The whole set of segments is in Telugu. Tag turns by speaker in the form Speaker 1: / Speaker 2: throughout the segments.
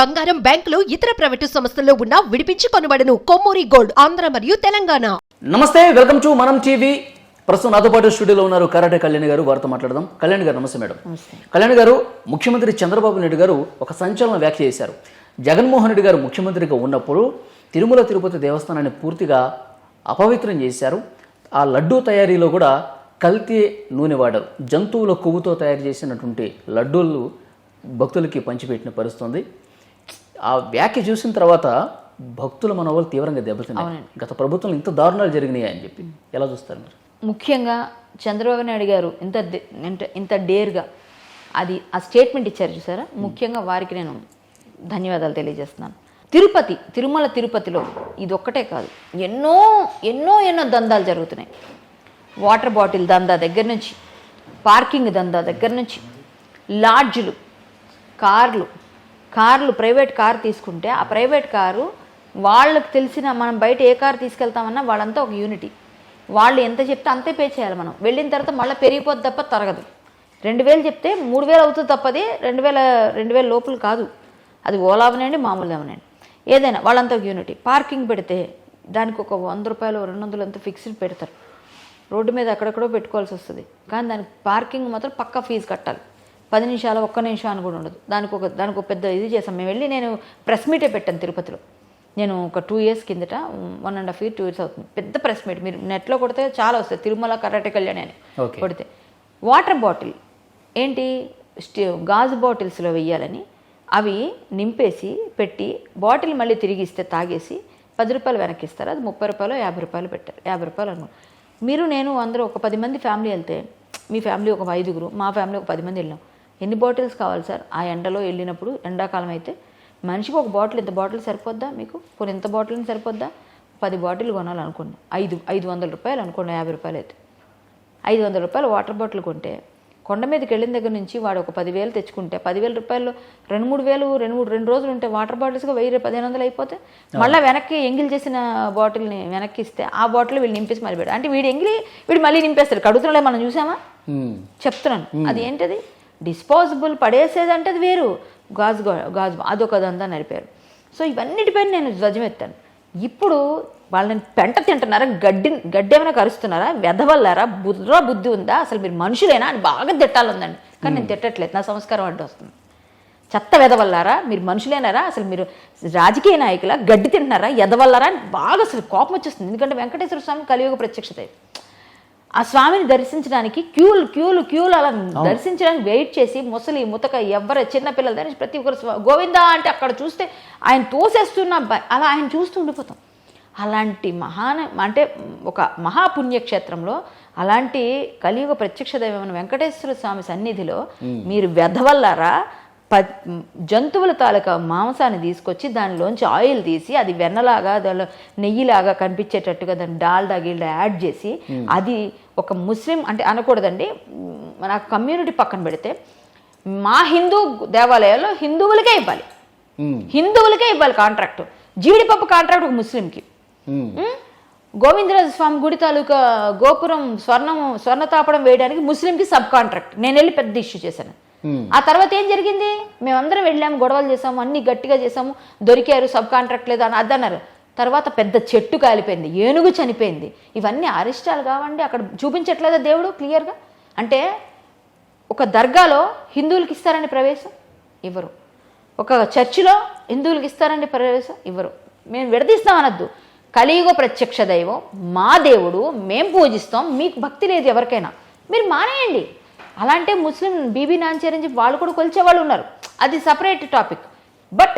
Speaker 1: బంగారం బ్యాంకులు ఇతర ప్రైవేటు సంస్థల్లో ఉన్న విడిపించి కొనబడను. కొమ్మూరి గోల్డ్ ఆంధ్ర మరియు తెలంగాణ.
Speaker 2: నమస్తే వెల్కమ్ టు మనం టీవీ. ప్రస్తుతం నాతో పాటు స్టూడియోలో ఉన్నారు కరాటే కళ్యాణ్ గారు వారితో మాట్లాడదాం. కళ్యాణ్ గారు నమస్తే మేడం. కళ్యాణ్ గారు ముఖ్యమంత్రి చంద్రబాబు నాయుడు గారు ఒక సంచలన వ్యాఖ్య చేశారు. జగన్మోహన్ రెడ్డి గారు ముఖ్యమంత్రిగా ఉన్నప్పుడు తిరుమల తిరుపతి దేవస్థానాన్ని పూర్తిగా అపవిత్రం చేశారు. ఆ లడ్డూ తయారీలో కూడా కల్తీ నూనె వాడారు. జంతువుల కొవ్వుతో తయారు చేసినటువంటి లడ్డూలు భక్తులకి పంచిపెట్టిన పరిస్థితుంది ఆ వ్యాఖ్య చూసిన తర్వాత భక్తుల మనోబలు తీవ్రంగా దెబ్బతిన్నారు గత ప్రభుత్వం ఇంత దారుణాలు జరిగినాయి అని చెప్పి ఎలా చూస్తారు మీరు?
Speaker 3: ముఖ్యంగా చంద్రబాబు నాయుడు గారు ఇంత ఇంత డేర్గా అది ఆ స్టేట్మెంట్ ఇచ్చారు చూసారా? ముఖ్యంగా వారికి నేను ధన్యవాదాలు తెలియజేస్తున్నాను. తిరుపతి తిరుమల తిరుపతిలో ఇది ఒక్కటే కాదు. ఎన్నో ఎన్నో ఎన్నో దందాలు జరుగుతున్నాయి. వాటర్ బాటిల్ దందా దగ్గర నుంచి పార్కింగ్ దందా దగ్గర నుంచి లాడ్జ్లు కార్లు కార్లు ప్రైవేట్ కార్ తీసుకుంటే ఆ ప్రైవేట్ కారు వాళ్ళకి తెలిసిన మనం బయట ఏ కారు తీసుకెళ్తామన్నా వాళ్ళంతా ఒక యూనిటీ వాళ్ళు ఎంత చెప్తే అంతే పే చేయాలి మనం. వెళ్ళిన తర్వాత మళ్ళీ పెరిగిపోద్ది తప్ప తరగదు. రెండు వేలు చెప్తే మూడు వేలు అవుతుంది తప్పది రెండు వేల రెండు వేల లోపల కాదు. అది ఓలా అవనండి మామూలు అవనండి. ఏదైనా వాళ్ళంతా ఒక యూనిటీ పార్కింగ్ పెడితే దానికి ఒక వంద రూపాయలు రెండు వందలు ఎంత ఫిక్స్డ్ పెడతారు. రోడ్డు మీద అక్కడెక్కడో పెట్టుకోవాల్సి వస్తుంది. కానీ దానికి పార్కింగ్ మాత్రం పక్కా ఫీజు కట్టాలి. పది నిమిషాలు ఒక్క నిమిషం అని కూడా ఉండదు. దానికి ఒక దానికి ఒక పెద్ద ఇది చేసాం మేము వెళ్ళి నేను ప్రెస్ మీటే పెట్టాను తిరుపతిలో. నేను ఒక టూ ఇయర్స్ కిందట one and half year two years అవుతుంది. పెద్ద ప్రెస్ మీట్. మీరు నెట్లో కొడితే చాలా వస్తాయి. తిరుమల కరాటే కళ్యాణి అని. కొడితే. Water bottle. ఏంటి? స్టీ గాజు బాటిల్స్లో వెయ్యాలని అవి నింపేసి పెట్టి బాటిల్ మళ్ళీ తిరిగి ఇస్తే తాగేసి పది రూపాయలు వెనక్కి ఇస్తారు. అది ముప్పై రూపాయలు యాభై రూపాయలు పెట్టారు. యాభై రూపాయలు అనుకో మీరు నేను అందరూ ఒక పది మంది ఫ్యామిలీ వెళ్తే మీ ఫ్యామిలీ ఒక ఐదుగురు మా ఫ్యామిలీ ఒక పది మంది వెళ్ళాం. ఎన్ని బాటిల్స్ కావాలి సార్? ఆ ఎండలో వెళ్ళినప్పుడు ఎండాకాలం అయితే మనిషికి ఒక బాటిల్ ఇంత బాటిల్ సరిపోద్దా మీకు? కొన్ని ఇంత బాటిల్ సరిపోద్దా? పది బాటిల్ కొనాలనుకోండి ఐదు ఐదు వందల రూపాయలు అనుకోండి యాభై రూపాయలు అయితే. ఐదు వందల రూపాయలు వాటర్ బాటిల్ కొంటే కొండ మీదకి వెళ్ళిన దగ్గర నుంచి వాడు ఒక పదివేలు తెచ్చుకుంటే పదివేల రూపాయలు రెండు మూడు వేలు రెండు మూడు రెండు రోజులు ఉంటే వాటర్ బాటిల్స్గా వెయ్యి పదిహేను వందలు అయిపోతే మళ్ళీ వెనక్కి ఎంగిల్ చేసిన బాటిల్ని వెనక్కి ఇస్తే ఆ బాటిల్ వీళ్ళు నింపేసి మళ్ళీ అంటే వీడు ఎంగిలి వీడు మళ్ళీ నింపేస్తారు. కడుగుతున్నాడే మనం చూసామా. చెప్తున్నాను. అది ఏంటది? డిస్పోజబుల్ పడేసేది అంటే అది వేరు. గాజు గాజు అదొక దందా నడిపారు సో ఇవన్నిటిపైన నేను ధ్వజమెత్తాను ఇప్పుడు వాళ్ళని పెంట తింటున్నారా? గడ్డి గడ్డి ఏమైనా కరుస్తున్నారా? వెదవల్లారా బుర్ర బుద్ధి ఉందా? అసలు మీరు మనుషులేనా అని బాగా తిట్టాలందండి కానీ నేను తిట్టట్లేదు. నా సంస్కారం అడ్డు వస్తుంది. చెత్త వెదవల్లారా మీరు మనుషులేనారా? అసలు మీరు రాజకీయ నాయకుల? గడ్డి తింటున్నారా? ఎదవల్లారా అని బాగా అసలు కోపం వచ్చేస్తుంది. ఎందుకంటే వెంకటేశ్వర స్వామి కలియుగ ప్రత్యక్షత ఆ స్వామిని దర్శించడానికి క్యూలు క్యూలు క్యూలు అలా దర్శించడానికి వెయిట్ చేసి ముసలి ముతక ఎవరు చిన్నపిల్లల దగ్గర ప్రతి ఒక్కరు గోవిందా అంటే అక్కడ చూస్తే ఆయన తోసేస్తున్న అలా ఆయన చూస్తూ ఉండిపోతాం. అలాంటి మహాన అంటే ఒక మహాపుణ్యక్షేత్రంలో అలాంటి కలియుగ ప్రత్యక్ష దైవమైన వెంకటేశ్వర స్వామి సన్నిధిలో మీరు వెధవల్లారా ప జంతువుల తాలూకా మాంసాన్ని తీసుకొచ్చి దానిలోంచి ఆయిల్ తీసి అది వెన్నలాగా దానిలో నెయ్యిలాగా కనిపించేటట్టుగా దాన్ని డాల్డా గిల్డా యాడ్ చేసి అది ఒక ముస్లిం అంటే అనకూడదండి. మ్, నాకు కమ్యూనిటీ పక్కన పెడితే మా హిందూ దేవాలయాల్లో హిందువులకే ఇవ్వాలి. హిందువులకే ఇవ్వాలి కాంట్రాక్ట్. జీడిపప్పు కాంట్రాక్ట్ ఒక ముస్లింకి? గోవిందరాజ స్వామి గుడి తాలూకా గోపురం స్వర్ణం స్వర్ణ తాపడం వేయడానికి ముస్లింకి సబ్ కాంట్రాక్ట్. నేను వెళ్ళి పెద్ద ఇష్యూ చేశాను. ఆ తర్వాత ఏం జరిగింది? మేమందరం వెళ్ళాము గొడవలు చేసాము అన్ని గట్టిగా చేసాము దొరికారు సబ్ కాంట్రాక్ట్ లేదు అని అద్దన్నారు తర్వాత పెద్ద చెట్టు కాలిపోయింది ఏనుగు చనిపోయింది. ఇవన్నీ అరిష్టాలు కావండి. అక్కడ చూపించట్లేదా దేవుడు క్లియర్గా? అంటే ఒక దర్గాలో హిందువులకి ఇస్తారండి ప్రవేశం ఇవ్వరు. ఒక చర్చిలో హిందువులకి ఇస్తారండి ప్రవేశం ఇవ్వరు. మేము విడదీస్తాం అనొద్దు. కలియుగ ప్రత్యక్ష దైవం మా దేవుడు మేం పూజిస్తాం మీకు భక్తి లేదు ఎవరికైనా. మీరు మానేయండి. అలాంటి ముస్లిం బీబీ అని చెప్పి వాళ్ళు కూడా కొలిచే వాళ్ళు ఉన్నారు. అది సపరేట్ టాపిక్ బట్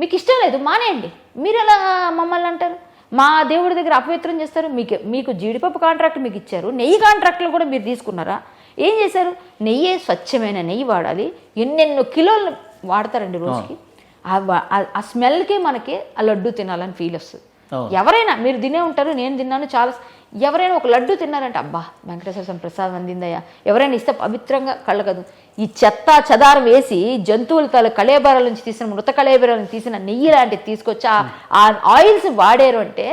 Speaker 3: మీకు ఇష్టం లేదు మానేయండి. మీరు ఎలా మమ్మల్ని అంటారు? మా దేవుడి దగ్గర అపవిత్రం చేస్తారు. మీకు మీకు జీడిపప్పు కాంట్రాక్ట్ మీకు ఇచ్చారు. నెయ్యి కాంట్రాక్ట్లు కూడా మీరు తీసుకున్నారా? ఏం చేశారు? నెయ్యి స్వచ్ఛమైన నెయ్యి వాడాలి. ఎన్నెన్నో కిలోలు వాడతారండి రోజుకి. ఆ స్మెల్కే మనకి ఆ లడ్డు తినాలని ఫీల్ వస్తుంది. ఎవరైనా మీరు తినే ఉంటారు నేను తిన్నాను చాలా ఎవరైనా ఒక లడ్డు తిన్నారంటే అబ్బా వెంకటేశ్వర స్వామి ప్రసాదం అందిందయ్యా. ఎవరైనా ఇస్తే పవిత్రంగా కళ్ళగదు ఈ చెత్త చెదారం వేసి జంతువుల తల కళేబరాల నుంచి తీసిన మృత కళేబరాల నుంచి తీసిన నెయ్యి లాంటివి తీసుకొచ్చి ఆ- ఆ ఆయిల్స్ వాడారు అంటే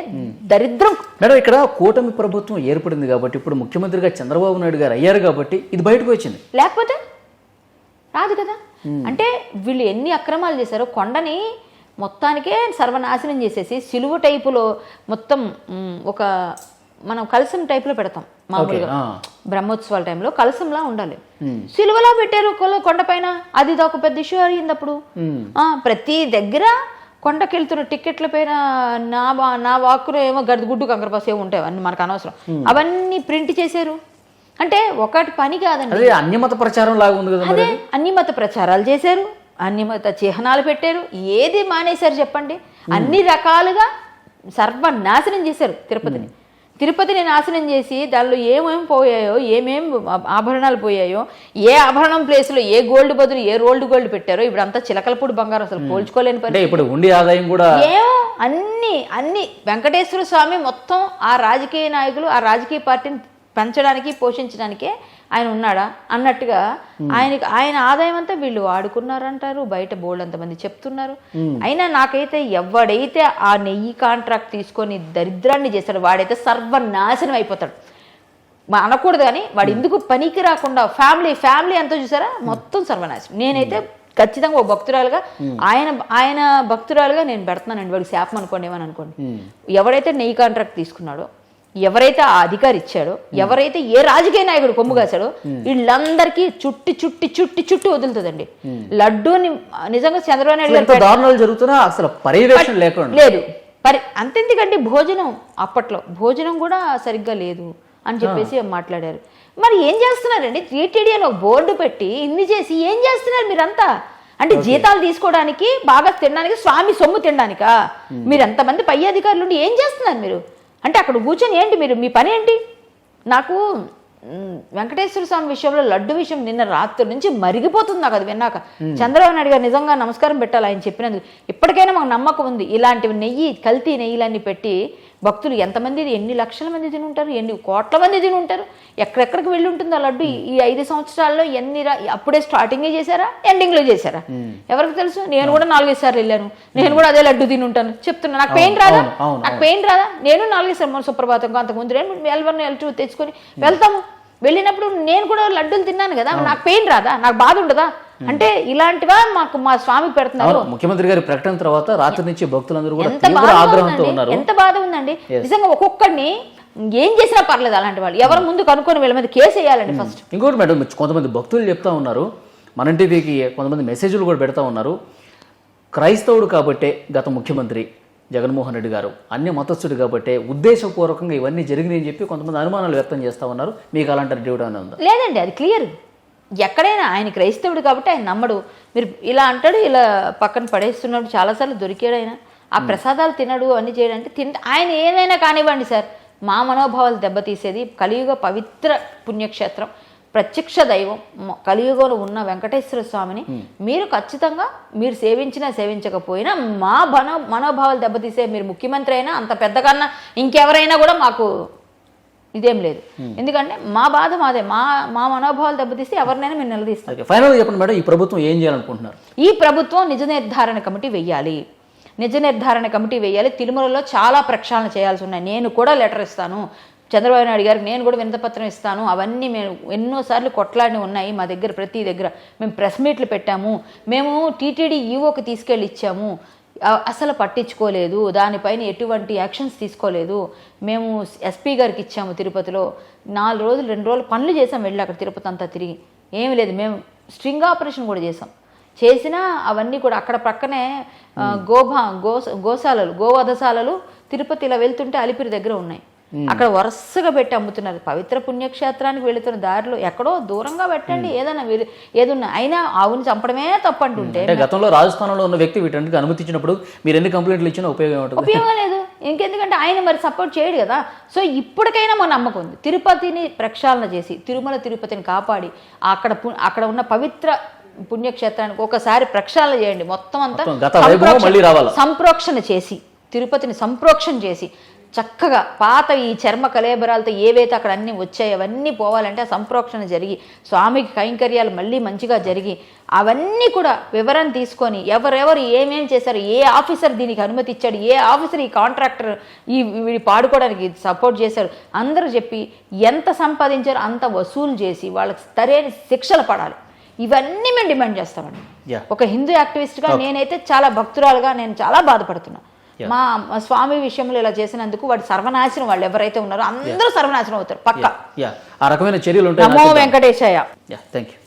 Speaker 3: దరిద్రం.
Speaker 2: మేడం ఇక్కడ కూటమి ప్రభుత్వం ఏర్పడింది కాబట్టి ఇప్పుడు ముఖ్యమంత్రిగా చంద్రబాబు నాయుడు గారు అయ్యారు కాబట్టి ఇది బయటకు వచ్చింది.
Speaker 3: లేకపోతే? రాదు కదా. అంటే వీళ్ళు ఎన్ని అక్రమాలు చేశారో కొండని మొత్తానికే సర్వనాశనం చేసేసి సిలువ టైపులో మొత్తం ఒక మనం కలసం టైపులో పెడతాం మామూలుగా. బ్రహ్మోత్సవాల టైంలో కలసంలా ఉండాలి. సిలువలా పెట్టారు కొండపైన అది ఇది ఒక పెద్ద ఇష్యూ ఆ, ప్రతి దగ్గర కొండకెళ్తున్న టికెట్ల పైన నా నా వాక్కులో ఏమో గడిగుడ్డు కంకరపాసు ఏమో ఉంటాయి అవన్నీ మనకు అనవసరం. అవన్నీ ప్రింట్ చేశారు. అంటే ఒకటి పని కాదండి.
Speaker 2: అదే అన్యమత ప్రచారం లాగా ఉంది కదా
Speaker 3: అదే అన్ని మత ప్రచారాలు చేశారు. అన్ని చిహ్నాలు పెట్టారు. ఏది మానేశారు చెప్పండి? అన్ని రకాలుగా సర్వనాశనం చేశారు తిరుపతిని. తిరుపతిని నాశనం చేసి దానిలో ఏమేం పోయాయో ఏమేం ఆభరణాలు పోయాయో ఏ ఆభరణం ప్లేస్లో ఏ గోల్డ్ బదులు ఏ రోల్డ్ గోల్డ్ పెట్టారో ఇప్పుడు అంతా చిలకలపూడి బంగారం అసలు పోల్చుకోలేని పని
Speaker 2: ఇప్పుడు ఉండి ఆదాయం కూడా
Speaker 3: ఏమో అన్ని అన్ని వెంకటేశ్వర స్వామి మొత్తం ఆ రాజకీయ నాయకులు ఆ రాజకీయ పార్టీని పెంచడానికి పోషించడానికే ఆయన ఉన్నాడా? అన్నట్టుగా ఆయనకి ఆయన ఆదాయం అంతా వీళ్ళు వాడుకున్నారంటారు బయట బోల్డ్ అంతమంది చెప్తున్నారు. అయినా నాకైతే ఎవడైతే ఆ నెయ్యి కాంట్రాక్ట్ తీసుకొని దరిద్రాన్ని చేస్తాడు వాడైతే సర్వనాశనం అయిపోతాడు. అనకూడదు కానీ వాడు ఎందుకు పనికి రాకుండా ఫ్యామిలీ ఫ్యామిలీ అంతా చూసారా? మొత్తం సర్వనాశనం. నేనైతే ఖచ్చితంగా ఓ భక్తురాలుగా ఆయన ఆయన భక్తురాలుగా నేను పెడుతున్నానండి వాడికి శాపం అనుకోండి ఏమని అనుకోండి. ఎవరైతే నెయ్యి కాంట్రాక్ట్ తీసుకున్నాడో ఎవరైతే ఆ అధికారి ఇచ్చాడో ఎవరైతే ఏ రాజకీయ నాయకుడు కొమ్ము కాశాడో వీళ్ళందరికీ చుట్టి చుట్టి చుట్టి చుట్టి వదులుతుందండి. లడ్డూని నిజంగా చంద్రబాబు నాయుడు
Speaker 2: దారుణాలు జరుగుతున్నా అసలు పర్యవేక్షణ లేకుండా.
Speaker 3: లేదు. అంతెందుకండి భోజనం అప్పట్లో. భోజనం కూడా సరిగ్గా లేదు అని చెప్పేసి మాట్లాడారు. మరి ఏం చేస్తున్నారండి? టీటీడీ అని ఒక బోర్డు పెట్టి ఇన్ని చేసి ఏం చేస్తున్నారు మీరంతా? అంటే జీతాలు తీసుకోవడానికి బాగా తినడానికి స్వామి సొమ్ము తినడానికా? మీరు ఎంతమంది పై అధికారులు ఏం చేస్తున్నారు మీరు? అంటే అక్కడ కూర్చొని ఏంటి మీరు మీ పని ఏంటి? నాకు వెంకటేశ్వర స్వామి విషయంలో లడ్డు విషయం నిన్న రాత్రి నుంచి మరిగిపోతుంది నాకు అది విన్నాక. చంద్రబాబు నాయుడు గారు నిజంగా నమస్కారం పెట్టాలి ఆయన చెప్పినందుకు. ఇప్పటికైనా మాకు నమ్మకం ఉంది. ఇలాంటివి నెయ్యి కల్తీ నెయ్యిలన్నీ పెట్టి భక్తులు ఎంతమంది ఎన్ని లక్షల మంది తిని ఉంటారు ఎన్ని కోట్ల మంది తిని ఉంటారు ఎక్కడెక్కడికి వెళ్ళి ఉంటుంది ఆ లడ్డు? ఈ- ఐదు సంవత్సరాల్లో ఎన్ని రా- అప్పుడే స్టార్టింగే చేశారా? ఎండింగ్లో చేశారా? ఎవరికి తెలుసు? నేను కూడా నాలుగైదు సార్లు వెళ్ళాను. నేను కూడా అదే లడ్డు తిని ఉంటాను. చెప్తున్నా. నాకు పెయిన్ రాదా? నాకు పెయిన్ రాదా? నేను నాలుగైదు సార్లు మన సుప్రభాతం అంతకుముందు ఎల్ వన్ ఎల్ టూ తెచ్చుకొని వెళ్తాము. వెళ్ళినప్పుడు నేను కూడా లడ్డూలు తిన్నాను కదా నాకు పెయిన్ రాదా? నాకు బాధ ఉండదా? అంటే ఇలాంటివా మాకు మా స్వామికి పెడుతున్నారు?
Speaker 2: ముఖ్యమంత్రి గారి ప్రకటన తర్వాత రాత్రి నుంచి భక్తులందరూ కూడా
Speaker 3: ఎంత
Speaker 2: ఆగ్రహంతో
Speaker 3: ఉందండి
Speaker 2: ఉన్నారు.
Speaker 3: ఎంత బాధ ఉందండి. నిజంగా ఒక్కొక్కడిని ఏం చేసినా పర్లేదు అలాంటి వాళ్ళు. ఎవరు ముందు కనుక్కొని వీళ్ళ మీద కేసు వేయాలండి ఫస్ట్
Speaker 2: ఇంకోటి మేడం కొంతమంది భక్తులు చెప్తా ఉన్నారు మన టీవీకి కొంతమంది మెసేజ్లు కూడా పెడతా ఉన్నారు. క్రైస్తవుడు కాబట్టే గత ముఖ్యమంత్రి. జగన్మోహన్ రెడ్డి గారు. అన్ని మతస్థుడు కాబట్టే ఉద్దేశపూర్వకంగా ఇవన్నీ జరిగినాయని చెప్పి కొంతమంది అనుమానాలు వ్యక్తం చేస్తా ఉన్నారు. మీకు అలాంటి డ్యూటీ అని ఉందా?
Speaker 3: లేదండి అది క్లియర్. ఎక్కడైనా ఆయన క్రైస్తవుడు కాబట్టి ఆయన నమ్మడు. మీరు ఇలా అంటాడు ఇలా పక్కన పడేస్తున్నాడు చాలాసార్లు దొరికాడు ఆయన. ఆ ప్రసాదాలు తినడు అన్ని చేయడానికి తిన ఆయన ఏదైనా కానివ్వండి సార్. మా మనోభావాలు దెబ్బతీసేది కలియుగ పవిత్ర పుణ్యక్షేత్రం. ప్రత్యక్ష దైవం కలియుగంలో ఉన్న వెంకటేశ్వర స్వామిని మీరు ఖచ్చితంగా మీరు సేవించినా సేవించకపోయినా మా మనో మనోభావాలు దెబ్బతీసే మీరు ముఖ్యమంత్రి అయినా అంత పెద్దకన్నా ఇంకెవరైనా కూడా మాకు ఇదేం లేదు. ఎందుకంటే మా బాధ మాదే. మా మా మనోభావాలు దెబ్బతీస్తే ఎవరినైనా మేము నిలదీస్తాం
Speaker 2: ఓకే ఫైనల్గా చెప్పండి మేడం ఈ ప్రభుత్వం ఏం చేయాలనుకుంటున్నారు?
Speaker 3: ఈ ప్రభుత్వం నిజ నిర్ధారణ కమిటీ వెయ్యాలి నిజ నిర్ధారణ కమిటీ వేయాలి. తిరుమలలో చాలా ప్రక్షాళన చేయాల్సి ఉన్నాయి. నేను కూడా లెటర్ ఇస్తాను. చంద్రబాబు నాయుడు గారికి నేను కూడా వినతపత్రం ఇస్తాను. అవన్నీ మేము ఎన్నోసార్లు కొట్లాడి ఉన్నాయి మా దగ్గర ప్రతి దగ్గర. మేము ప్రెస్ మీట్లు పెట్టాము. మేము టీటీడీ ఈవోకి తీసుకెళ్ళి ఇచ్చాము. అసలు పట్టించుకోలేదు. దానిపైన ఎటువంటి యాక్షన్స్ తీసుకోలేదు. మేము ఎస్పీ గారికి ఇచ్చాము తిరుపతిలో. నాలుగు రోజులు రెండు రోజులు పనులు చేసాం వెళ్ళి అక్కడ తిరుపతి అంతా తిరిగి. ఏమీ లేదు. మేము స్ట్రింగ్ ఆపరేషన్ కూడా చేసాం చేసినా అవన్నీ కూడా అక్కడ పక్కనే గోభా గో గోశాలలు గోవధశాలలు తిరుపతి ఇలా వెళ్తుంటే అలిపిరి దగ్గర ఉన్నాయి. అక్కడ వరుసగా పెట్టి అమ్ముతున్నారు. పవిత్ర పుణ్యక్షేత్రానికి వెళుతున్న దారిలో ఎక్కడో దూరంగా పెట్టండి ఏదైనా ఏదున్నా. అయినా ఆవుని చంపడమే తప్పంటుంటే
Speaker 2: గతంలో రాజస్థానంలో ఉన్న వ్యక్తి వీటన్నిటికి అనుమతించినప్పుడు మీరు ఎన్ని కంప్లైంట్లు ఇచ్చినా ఉపయోగం
Speaker 3: ఉపయోగం లేదు. ఇంకెందుకంటే ఆయన మరి సపోర్ట్ చేయడు కదా. సో ఇప్పటికైనా మా నమ్మకం ఉంది. తిరుపతిని ప్రక్షాళన చేసి తిరుమల తిరుపతిని కాపాడి అక్కడ అక్కడ ఉన్న పవిత్ర పుణ్యక్షేత్రానికి ఒకసారి ప్రక్షాళన చేయండి. మొత్తం అంతా? సంప్రోక్షణ చేసి తిరుపతిని సంప్రోక్షణ చేసి చక్కగా పాత ఈ చర్మ కలేబరాలతో ఏవైతే అక్కడ అన్నీ వచ్చాయో అవన్నీ పోవాలంటే ఆ సంప్రోక్షణ జరిగి స్వామికి కైంకర్యాలు మళ్ళీ మంచిగా జరిగి అవన్నీ కూడా వివరణ తీసుకొని ఎవరెవరు ఏమేం చేశారు ఏ ఆఫీసర్ దీనికి అనుమతి ఇచ్చాడు ఏ ఆఫీసర్ ఈ కాంట్రాక్టర్ ఈ వీడి పాడుకోవడానికి సపోర్ట్ చేశారు అందరూ చెప్పి ఎంత సంపాదించారో అంత వసూలు చేసి వాళ్ళకి సరైన శిక్షలు పడాలి ఇవన్నీ మేము డిమాండ్ చేస్తామండి. ఒక హిందూ యాక్టివిస్ట్గా నేనైతే చాలా భక్తురాలుగా నేను చాలా బాధపడుతున్నా
Speaker 2: Yeah.
Speaker 3: మా స్వామి విషయంలో ఇలా చేసినందుకు వాడు సర్వనాశనం వాళ్ళు ఎవరైతే ఉన్నారో అందరూ సర్వనాశనం అవుతారు పక్క.
Speaker 2: ఆ రకమైన చర్యలు ఉంటాయి
Speaker 3: నమో వెంకటేశయ్య
Speaker 2: థ్యాంక్ యూ